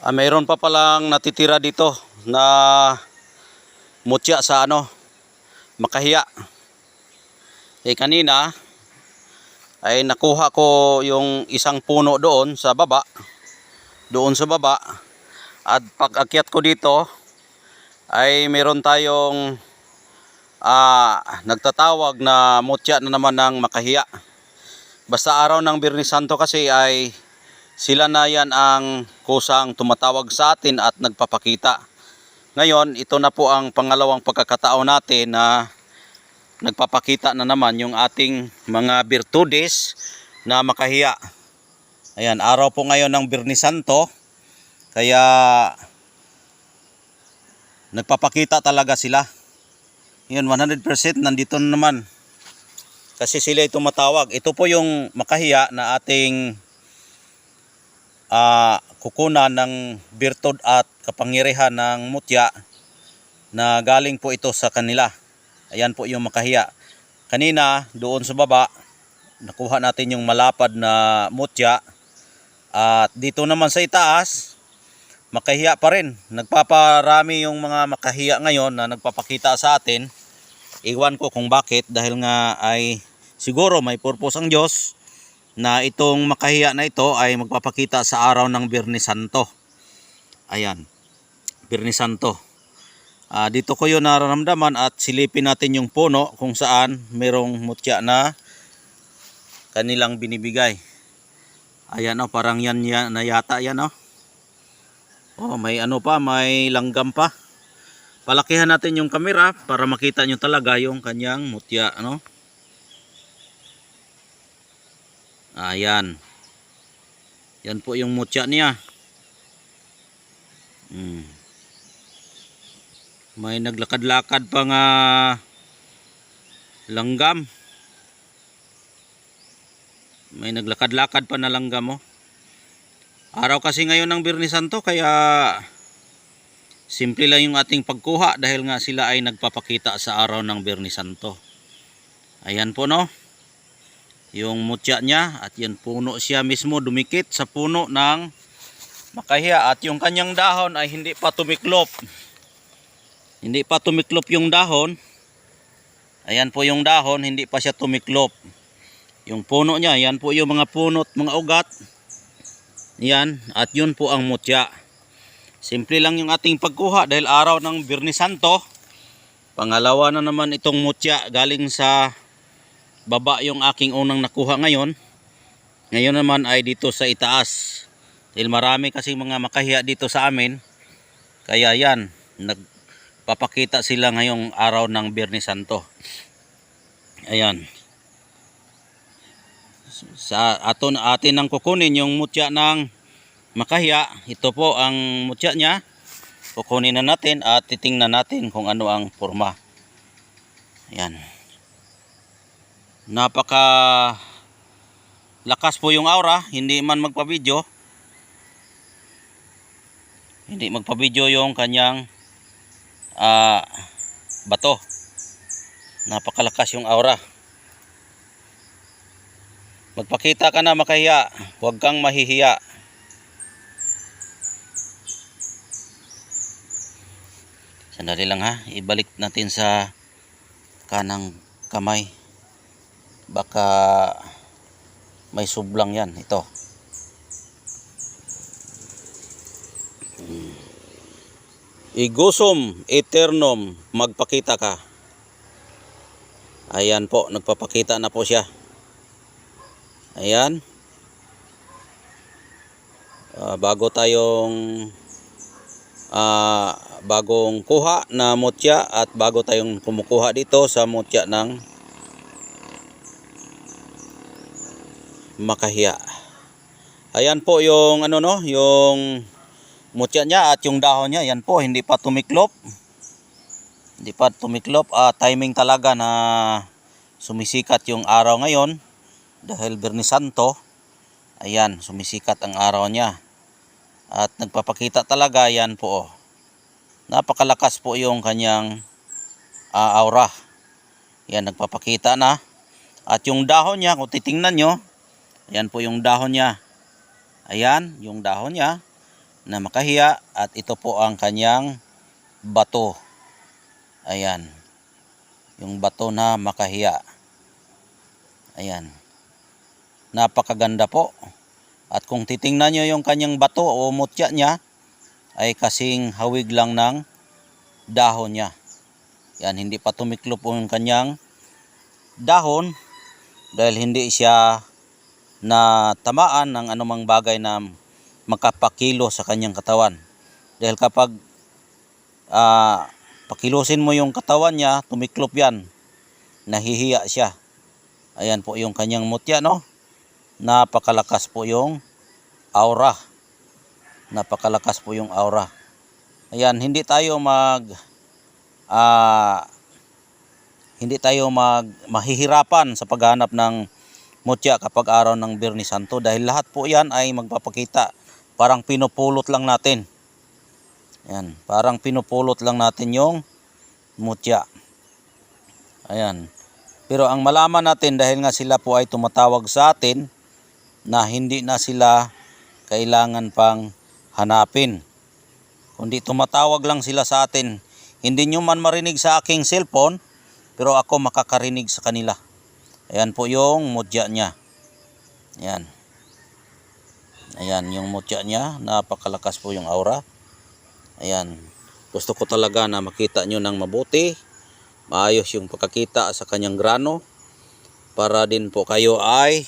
Ah, mayroon pa palang natitira dito na mutya sa ano, makahiya. Eh kanina ay nakuha ko yung isang puno doon sa baba. Doon sa baba. At pag akyat ko dito ay meron tayong ah, nagtatawag na mutya na naman ng makahiya. Basta araw ng Birni Santo kasi ay sila na yan ang kusang tumatawag sa atin at nagpapakita. Ngayon, ito na po ang pangalawang pagkakataon natin na nagpapakita na naman yung ating mga virtudes na makahiya. Ayan, araw po ngayon ng Birni Santo. Kaya nagpapakita talaga sila. Yun, 100% nandito na naman. Kasi sila ay tumatawag. Ito po yung makahiya na ating ah, kukunan ng birtud at kapangyarihan ng mutya na galing po ito sa kanila. Ayan po yung makahiya. Kanina, doon sa baba, nakuha natin yung malapad na mutya. At dito naman sa itaas, makahiya pa rin. Nagpaparami yung mga makahiya ngayon na nagpapakita sa atin. Iwan ko kung bakit dahil nga ay siguro may purpose ang Diyos na itong makahiya na ito ay magpapakita sa araw ng Birni Santo. Ayan, Birni Santo. Ah, dito ko yun nararamdaman at silipin natin yung puno kung saan merong mutya na kanilang binibigay. Ayan o, parang yan, yan na yata yan o. Oh, may ano pa, may langgam pa. Palakihan natin yung kamera para makita nyo talaga yung kanyang mutya, ano? Ayan. Yan po yung mutya niya. Hmm. May naglakad-lakad pa nga langgam. May naglakad-lakad pa na langgam oh. Araw kasi ngayon ng Birni Santo kaya simple lang yung ating pagkuha dahil nga sila ay nagpapakita sa araw ng Birni Santo. Ayan po no yung mutya niya at yan puno siya mismo dumikit sa puno ng makahiya at yung kanyang dahon ay hindi pa tumiklop. Hindi pa tumiklop yung dahon. Ayan po yung dahon hindi pa siya tumiklop. Yung puno niya yan po yung mga puno at mga ugat. Yan at yun po ang mutya. Simple lang yung ating pagkuha dahil araw ng Birni Santo. Pangalawa na naman itong mutya galing sa baba yung aking unang nakuha ngayon. Ngayon naman ay dito sa itaas. Dahil marami kasi mga makahiya dito sa amin. Kaya yan, nagpapakita sila ngayong araw ng Biyernes Santo. Ayan. Sa aton atin nang kukunin yung mutya ng makahiya. Ito po ang mutya niya. Kukunin na natin at titingnan natin kung ano ang forma. Ayan napaka lakas po yung aura hindi man magpa-video. Hindi magpa-video yung kanyang uh, bato. Napakalakas yung aura. Magpakita ka na makahiya. Huwag kang mahihiya. Sandali lang ha? Ibalik natin sa kanang kamay baka may sublang yan ito. Igusum eternum magpakita ka. Ayan po nagpapakita na po siya. Ayan. Ah, bago tayong ah, bagong kuha na mutya at bago tayong kumukuha dito sa mutya ng makahiya. Ayan po yung ano no, yung mutya niya at yung dahon niya, yan po hindi pa tumiklop. Hindi pa tumiklop, ah, timing talaga na sumisikat yung araw ngayon dahil Birni Santo. Ayan, sumisikat ang araw niya. At nagpapakita talaga yan po. Oh. Napakalakas po yung kanyang ah, aura. Yan, nagpapakita na. At yung dahon niya, kung titingnan nyo, Ayan po yung dahon niya. Ayan, yung dahon niya. na makahiya at ito po ang kanyang bato. Ayan. Yung bato na makahiya. Ayan. Napakaganda po. At kung titingnan nyo yung kanyang bato o mutya niya, ay kasing hawig lang ng dahon niya. Yan, hindi pa tumiklop po yung kanyang dahon dahil hindi siya na tamaan ng anumang bagay na makapakilo sa kanyang katawan. Dahil kapag ah, pakilusin mo yung katawan niya, tumiklop yan. Nahihiya siya. Ayan po yung kanyang mutya, no? Napakalakas po yung aura. Napakalakas po yung aura. Ayan, hindi tayo mag ah hindi tayo mag mahihirapan sa paghanap ng mutya kapag araw ng Birni Santo dahil lahat po 'yan ay magpapakita. Parang pinupulot lang natin. Ayan, parang pinupulot lang natin yung mutya. Ayan. Pero ang malaman natin dahil nga sila po ay tumatawag sa atin na hindi na sila kailangan pang hanapin. Kundi tumatawag lang sila sa atin. Hindi nyo man marinig sa aking cellphone, pero ako makakarinig sa kanila. Ayan po yung mutya niya. Ayan. Ayan yung mutya niya. Napakalakas po yung aura. Ayan. Gusto ko talaga na makita nyo ng mabuti. Maayos yung pagkakita sa kanyang grano. Para din po kayo ay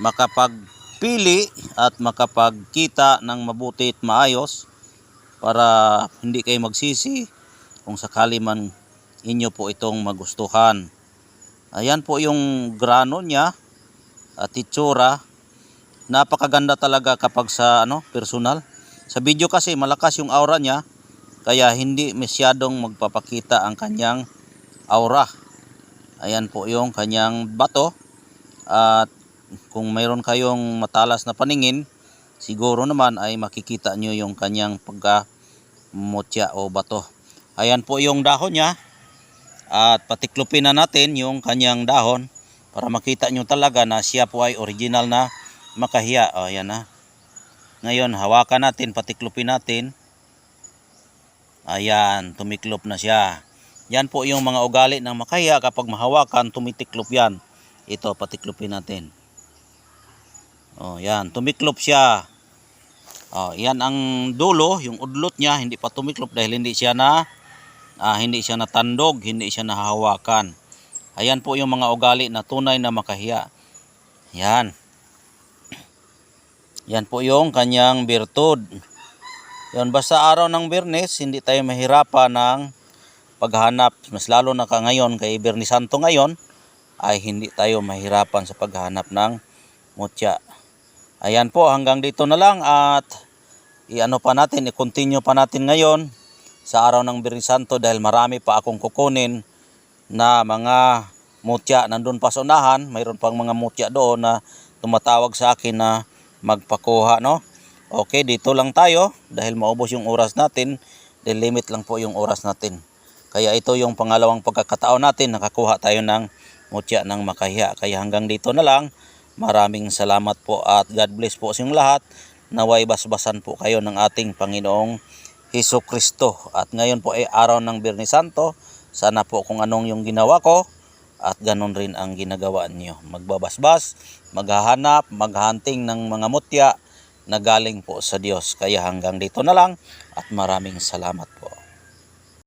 makapagpili at makapagkita ng mabuti at maayos para hindi kayo magsisi kung sakali man inyo po itong magustuhan. Ayan po yung grano niya at itsura. Napakaganda talaga kapag sa ano, personal. Sa video kasi malakas yung aura niya kaya hindi masyadong magpapakita ang kanyang aura. Ayan po yung kanyang bato at kung mayroon kayong matalas na paningin, siguro naman ay makikita nyo yung kanyang pagka-mutya o bato. Ayan po yung dahon niya. At patiklopin na natin yung kanyang dahon para makita nyo talaga na siya po ay original na makahiya. O, ayan na. Ngayon, hawakan natin, patiklopin natin. Ayan, tumiklop na siya. Yan po yung mga ugali ng makahiya kapag mahawakan, tumitiklop yan. Ito, patiklopin natin. Oh, yan, tumiklop siya. Oh, yan ang dulo, yung udlot niya, hindi pa tumiklop dahil hindi siya na ah, hindi siya natandog, hindi siya nahahawakan. Ayan po yung mga ugali na tunay na makahiya. Yan. Yan po yung kanyang birtud. Yan, basta araw ng Biyernes, hindi tayo mahirapan ng paghanap. Mas lalo na ka ngayon, kay Biyernes Santo ngayon, ay hindi tayo mahirapan sa paghanap ng mutya. Ayan po, hanggang dito na lang at i-ano pa natin, i-continue pa natin ngayon sa araw ng Biyernes Santo dahil marami pa akong kukunin na mga mutya nandun pa sa unahan. Mayroon pang mga mutya doon na tumatawag sa akin na magpakuha, no? Okay, dito lang tayo dahil maubos yung oras natin. Dahil limit lang po yung oras natin. Kaya ito yung pangalawang pagkakataon natin, nakakuha tayo ng mutya ng makahiya. Kaya hanggang dito na lang. Maraming salamat po at God bless po sa lahat. Naway basbasan po kayo ng ating Panginoong Heso Kristo. At ngayon po ay araw ng Biyernes Santo. Sana po kung anong yung ginawa ko at ganun rin ang ginagawa niyo. Magbabasbas, maghahanap, maghunting ng mga mutya na galing po sa Diyos. Kaya hanggang dito na lang at maraming salamat po.